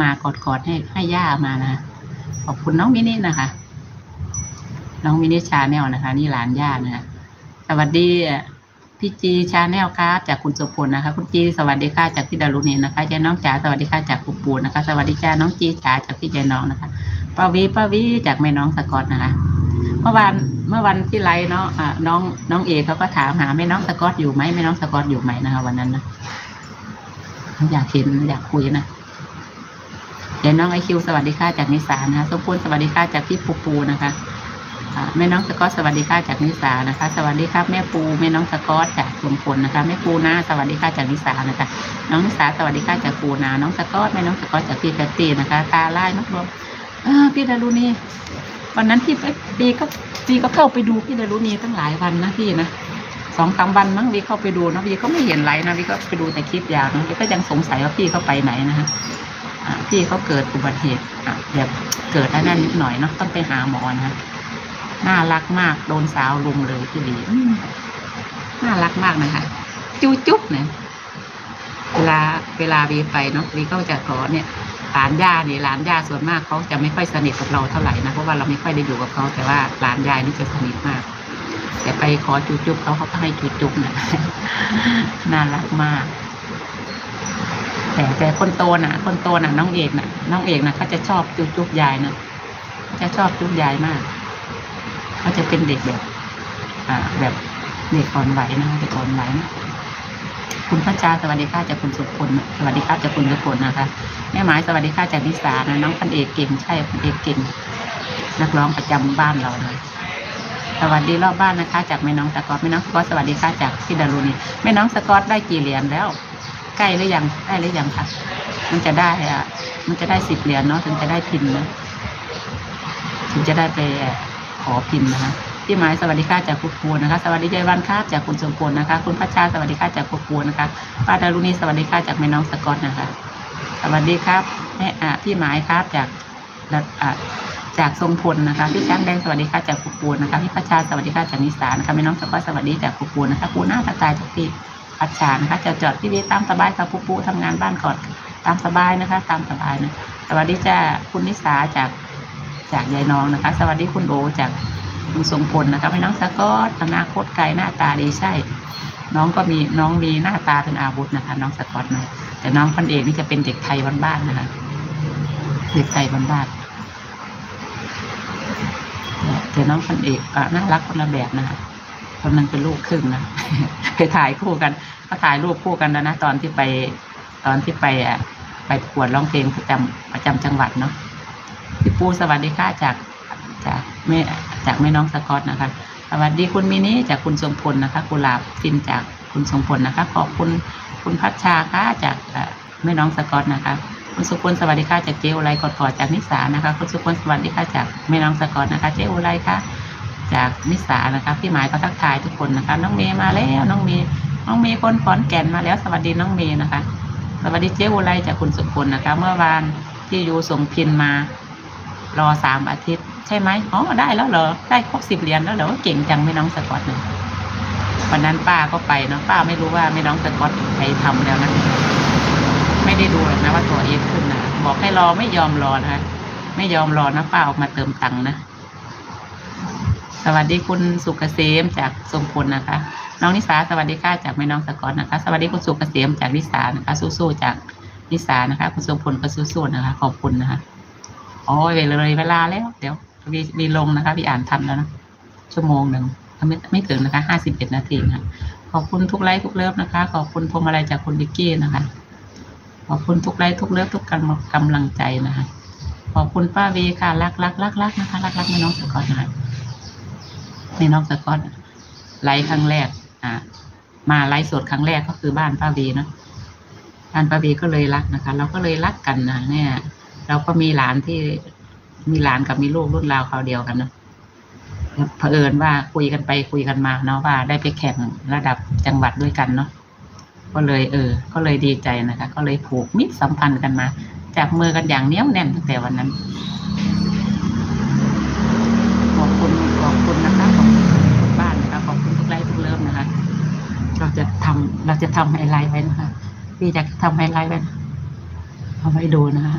มากอดกอดให้ให้ย่ามานะขอบคุณน้องมินินะคะ น้องมินิชาแนลนะคะ นี่หลานย่านะคะสวัสดีพี่จีชาแนลครับจากคุณสุพลนะคะ คุณจีสวัสดีค่ะจากพี่ดารุณีนะคะยายน้องจ๋าสวัสดีค่ะจากคุณปูนะคะ สวัสดีจ้าน้องจีจ๋าจากพี่ยายน้องนะคะป้าวีป้าวีจากแม่น้องสกอตนะคะ เมื่อวานเมื่อวันที่ไลฟ์เนาะอ่าน้องน้องเอเขาก็ถามหาแม่น้องสกอตอยู่ไหมแม่น้องสกอตอยู่ไหมนะคะ วันนั้นนะอยากเห็นอยากคุยนะ เดี๋ยวน้องไอคิวสวัสดีค่ะจากนิสานะคะสมพลสวัสดีค่ะจากพี่ปูปูนะคะแม่น้องสกอตสวัสดีค่ะจากนิสานะคะ สวัสดีครับแม่ปูแม่น้องสกอตจากสมพลนะคะแม่ปูนาสวัสดีค่ะจากนิสานะคะ น้องนิสาสวัสดีค่ะจากปูนาน้องสกอตแม่น้องสกอตจากพี่แพตตี้นะคะ ตาไล่นักรวมพี่ดารุณีวันนั้นพี่ไปปีก็ปีก็เข้าไปดูพี่ดารุณีตั้งหลายวันนะพี่นะสองสามวันมั้งวีเข้าไปดูนะวีก็ไม่เห็นไรนะวีก็ไปดูแต่คลิปยาวนะวีก็ยังสงสัยว่าพี่เขาไปไหนนะฮะ พี่เขาเกิดอุบัติเหตุแบบเกิดอะไรนั่นนิดหน่อยเนาะต้องไปหาหมอนะน่ารักมากโดนสาวลุมเลยพี่ดีน่ารักมากนะคะจุ๊จุ๊บเนี่ยเวลาเวลาวีไปเนาะวีก็จะขอเนี่ยหลานย่าเนี่ยหลานย่าส่วนมากเขาจะไม่ค่อยสนิทกับเราเท่าไหร่นะเพราะว่าเราไม่ค่อยได้อยู่กับเขาแต่ว่าหลานยายนี่จะสนิทมากแต่ไปขอจุจุบเขาเขาก็ให้จุจุบนะน่ารักมาก แต่แต่คนโตน่ะ คนโตน่ะ น้องเอกน่ะ น้องเอกน่ะเขาจะชอบจุจุบยายนะจะชอบจุ๊บยายมากเขาจะเป็นเด็กแบบ อ่า แบบเด็กอ่อนไหวนะเด็กอ่อนไหวนะคุณพระจาสวัสดีค่ะจากคุณสุพลสวัสดีค่ะจากคุณสุพลนะคะแม่หมายสวัสดีค่ะจากนิสานะน้องพันเอกเก่งใช่พันเอกเก่งนักร้องประจำบ้านเราเลยสวัสดีรอบบ้านนะคะ จากแม่น้องสกอตแม่น้องสกอตสวัสดีค่ะจากพี่ดารุณีแม่น้องสกอตได้กี่เหรียญแล้ว ใกล้หรือยังได้หรือยังคะมันจะได้อะ มันจะได้สิบเหรียญเนาะถึงจะได้พินนะถึงจะได้ไปขอพินนะคะพี่หมายสวัสดีค่ะจากคุณปูนะคะสวัสดีใจวันครับจากคุณสมพลนะคะ คุณพัชชาสวัสดีค่ะจากคุณปูนะคะป้าดารุณีสวัสดีค่ะจากแม่น้องสกอตนะคะ สวัสดีครับแม่อะพี่หมายครับจากอะจากทรงพลนะคะพี่ช้างแดงสวัสดีค่ะจากคุณปูนะคะพี่พัชชาสวัสดีค่ะจากนิสานะคะแม่น้องสกอตสวัสดีจากคุณปูนะคะปูหน้าตาตายจากพี่ พัชชานะคะจะจอดพี่วีตามสบายกับปูปูทำงานบ้านก่อนตามสบายนะคะ ตามสบายนะสวัสดีจ้าคุณนิสาจากจากยายน้องนะคะ สวัสดีคุณโอจากคุณทรงพลนะคะแม่น้องสกอตอนาคตไกลหน้าตาดีใช่ น้องก็มีน้องมีหน้าตาเป็นอาวุธนะคะ น้องสกอตนะแต่น้องพันเอกนี่จะเป็นเด็กไทยบ้านๆนะคะเด็กไทยบ้านๆแต่น้องพันเอกอน่ารักคนละแบบนะคะ คนนึงเป็นลูกครึ่งนะไปถ่ายคู่กัน ก็ถ่ายรูปคู่กันแล้วนะตอนที่ไป ตอนที่ไปอะไปประกวดร้องเพลงประจำประจำจังหวัดเนาะพี่ปูสวัสดีค่ะจากจากแม่จากแม่น้องสกอตนะคะ สวัสดีคุณมินิจากคุณทรงพลนะคะกุหลาบฟินจากคุณทรงพลนะคะ ขอบคุณคุณพัชชาค่ะจากแม่น้องสกอตนะคะคุณสุพลสวัสดีค่ะจากเจอุไรกอดกอดจากนิสานะคะ คุณสุพลสวัสดีค่ะจากแม่น้องสกอตนะคะ เจอุไรค่ะ จากนิสานะคะพี่หมายก็ทักทายทุกคนนะคะ น้องเมย์มาแล้วน้องเมย์น้องเมย์คนขอนแก่นมาแล้ว สวัสดีน้องเมย์นะคะ สวัสดีเจอุไรจากคุณสุพลนะคะ เมื่อวานที่ยูส่งพินมา รอสามอาทิตย์ ใช่ไหมอ๋อได้แล้วเหรอได้ครบสิบเหรียญแล้วเหรอเก่งจังไม่น้องสกอตเลยวันนั้นป้าก็ไปเนาะป้าไม่รู้ว่าไม่น้องสกอตไปทำแล้วนะไม่ได้ดูนะว่าตัวเอฟขึ้นนะบอกให้รอไม่ยอมรอนะคะไม่ยอมรอนะป้าออกมาเติมตังค์นะ สวัสดีคุณสุกเกษมจากทรงพลนะคะ น้องนิสาสวัสดีค่ะจากแม่น้องสกอตนะคะ สวัสดีคุณสุกเกษมจากนิสานะคะ สู้ๆจากนิสานะคะ คุณทรงพลก็สู้ๆนะคะ ขอบคุณนะคะโอ้ยเลยเวลาแล้ว เดี๋ยวมีมีลงนะคะพี่อ่านทันแล้วนะชั่วโมงหนึ่งไม่ไม่ถึงนะคะห้าสิบเอ็ดนาทีนะขอบคุณทุกไลค์ทุกเลิฟนะคะ ขอบคุณพวงมาลัยจากคุณดิกกี้นะคะ ขอบคุณทุกไลค์ทุกเลิฟทุกกำกำลังใจนะคะ ขอบคุณป้าวีค่ะรักรักรักรักนะคะรักรักแม่น้องสกอตนะคะ แม่น้องสกอตไลค์ครั้งแรก อ่า มาไลฟ์สดครั้งแรกก็คือบ้านป้าวีเนาะบ้านป้าวีก็เลยรักนะคะ เราก็เลยรักกันนะเนี่ย เราก็มีหลานที่มีหลานกับมีลูกรุ่นราวคราวเดียวกันเนอะเผอิญว่าคุยกันไปคุยกันมาเนาะว่าได้ไปแข่งระดับจังหวัดด้วยกันเนาะก็เลยเออ ก็เลยดีใจนะคะ ก็เลยผูกมิตรสัมพันธ์กันมาจับมือกันอย่างเนี้ยแน่นตั้งแต่วันนั้น ขอบคุณขอบคุณนะคะขอบคุณทุกบ้านนะคะขอบคุณทุกไลค์ทุกเลิฟนะคะ เราจะทำเราจะไฮไลท์ไว้นะคะพี่จะทำไฮไลท์ไว้เอาไว้ดูนะคะ